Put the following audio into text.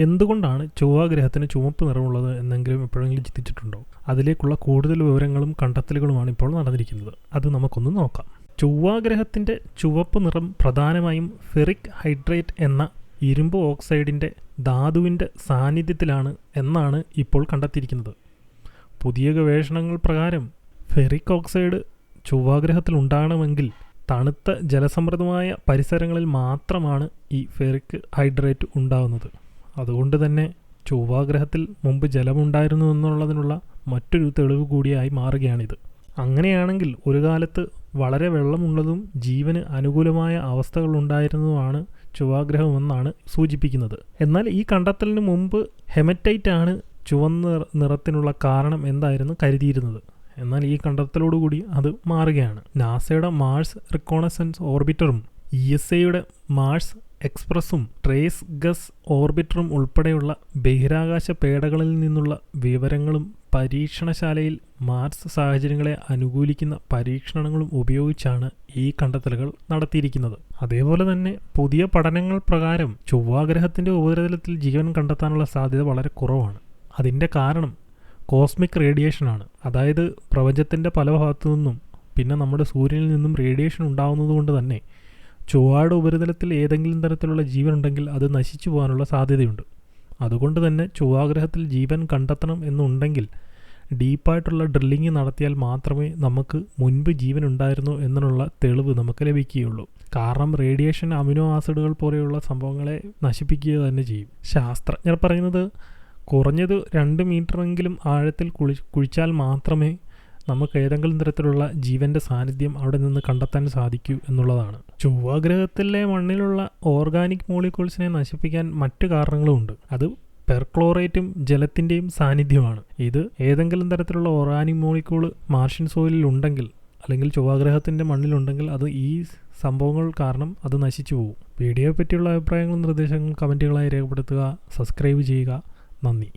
എന്തുകൊണ്ടാണ് ചൊവ്വാഗ്രഹത്തിന് ചുവപ്പ് നിറമുള്ളത് എന്നെങ്കിലും എപ്പോഴെങ്കിലും ചിന്തിച്ചിട്ടുണ്ടോ? അതിലേക്കുള്ള കൂടുതൽ വിവരങ്ങളും കണ്ടെത്തലുകളുമാണ് ഇപ്പോൾ നടന്നിരിക്കുന്നത്. അത് നമുക്കൊന്ന് നോക്കാം. ചൊവ്വാഗ്രഹത്തിന്റെ ചുവപ്പ് നിറം പ്രധാനമായും ഫെറിക് ഹൈഡ്രേറ്റ് എന്ന ഇരുമ്പ് ഓക്സൈഡിന്റെ ധാതുവിന്റെ സാന്നിധ്യത്തിലാണ് എന്നാണ് ഇപ്പോൾ കണ്ടെത്തിയിരിക്കുന്നത്. പുതിയ ഗവേഷണങ്ങൾ പ്രകാരം ഫെറിക് ഓക്സൈഡ് ചൊവ്വാഗ്രഹത്തിൽ ഉണ്ടാകണമെങ്കിൽ തണുത്ത ജലസമൃദ്ധമായ പരിസരങ്ങളിൽ മാത്രമാണ് ഈ ഫെറിക് ഹൈഡ്രേറ്റ് ഉണ്ടാകുന്നത് അതുകൊണ്ട് തന്നെ ചൊവ്വാഗ്രഹത്തിൽ മുമ്പ് ജലമുണ്ടായിരുന്നു എന്നുള്ളതിനുള്ള മറ്റൊരു തെളിവ് കൂടിയായി മാറുകയാണിത്. അങ്ങനെയാണെങ്കിൽ ഒരു കാലത്ത് വളരെ വെള്ളമുള്ളതും ജീവന് അനുകൂലമായ അവസ്ഥകളുണ്ടായിരുന്നതുമാണ് ചൊവ്വാഗ്രഹമെന്നാണ് സൂചിപ്പിക്കുന്നത്. എന്നാൽ ഈ കണ്ടെത്തലിന് മുമ്പ് ഹെമറ്റൈറ്റ് ആണ് ചുവന്ന നിറത്തിനുള്ള കാരണം എന്തായിരുന്നു കരുതിയിരുന്നത്. എന്നാൽ ഈ കണ്ടെത്തലോടുകൂടി അത് മാറുകയാണ്. നാസയുടെ മാഴ്സ് റിക്കോണസൻസ് ഓർബിറ്ററും ഇ എസ് എയുടെ മാഴ്സ് എക്സ്പ്രസും ട്രേസ് ഗസ് ഓർബിറ്ററും ഉൾപ്പെടെയുള്ള ബഹിരാകാശ പേടകളിൽ നിന്നുള്ള വിവരങ്ങളും പരീക്ഷണശാലയിൽ മാർസ് സാഹചര്യങ്ങളെ അനുകൂലിക്കുന്ന പരീക്ഷണങ്ങളും ഉപയോഗിച്ചാണ് ഈ കണ്ടെത്തലുകൾ നടത്തിയിരിക്കുന്നത്. അതേപോലെ തന്നെ പുതിയ പഠനങ്ങൾ പ്രകാരം ചൊവ്വാഗ്രഹത്തിന്റെ ഉപരിതലത്തിൽ ജീവൻ കണ്ടെത്താനുള്ള സാധ്യത വളരെ കുറവാണ്. അതിന്റെ കാരണം കോസ്മിക് റേഡിയേഷനാണ്. അതായത് പ്രപഞ്ചത്തിന്റെ പല ഭാഗത്തു നിന്നും പിന്നെ നമ്മുടെ സൂര്യനിൽ നിന്നും റേഡിയേഷൻ ഉണ്ടാകുന്നത് കൊണ്ട് തന്നെ ചൊവ്വയുടെ ഉപരിതലത്തിൽ ഏതെങ്കിലും തരത്തിലുള്ള ജീവൻ ഉണ്ടെങ്കിൽ അത് നശിച്ചു പോകാനുള്ള സാധ്യതയുണ്ട്. അതുകൊണ്ട് തന്നെ ചൊവ്വാഗ്രഹത്തിൽ ജീവൻ കണ്ടെത്തണം എന്നുണ്ടെങ്കിൽ ഡീപ്പായിട്ടുള്ള ഡ്രില്ലിങ് നടത്തിയാൽ മാത്രമേ നമുക്ക് മുൻപ് ജീവൻ ഉണ്ടായിരുന്നു എന്നുള്ള തെളിവ് നമുക്ക് ലഭിക്കുകയുള്ളൂ. കാരണം റേഡിയേഷൻ അമിനോ ആസിഡുകൾ പോലെയുള്ള സംഭവങ്ങളെ നശിപ്പിക്കുക തന്നെ ചെയ്യും. ശാസ്ത്രജ്ഞർ പറയുന്നത് കുറഞ്ഞത് രണ്ട് മീറ്ററെങ്കിലും ആഴത്തിൽ കുളി കുഴിച്ചാൽ മാത്രമേ നമുക്ക് ഏതെങ്കിലും തരത്തിലുള്ള ജീവന്റെ സാന്നിധ്യം അവിടെ നിന്ന് കണ്ടെത്താൻ സാധിക്കൂ എന്നുള്ളതാണ്. ചൊവ്വാഗ്രഹത്തിലെ മണ്ണിലുള്ള ഓർഗാനിക് മോളിക്യൂൾസിനെ നശിപ്പിക്കാൻ മറ്റു കാരണങ്ങളുമുണ്ട് അത് പെർക്ലോറേറ്റും ജലത്തിന്റെയും സാന്നിധ്യമാണ്. ഇത് ഏതെങ്കിലും തരത്തിലുള്ള ഓർഗാനിക് മോളിക്യൂൾ മാർഷ്യൻ സോയിലിൽ ഉണ്ടെങ്കിൽ അല്ലെങ്കിൽ ചൊവ്വാഗ്രഹത്തിന്റെ മണ്ണിലുണ്ടെങ്കിൽ അത് ഈ സംഭവങ്ങൾ കാരണം അത് നശിച്ചു പോകും. വീഡിയോയെ പറ്റിയുള്ള അഭിപ്രായങ്ങളും നിർദ്ദേശങ്ങളും കമന്റുകളായി രേഖപ്പെടുത്തുക. സബ്സ്ക്രൈബ് ചെയ്യുക. നന്ദി.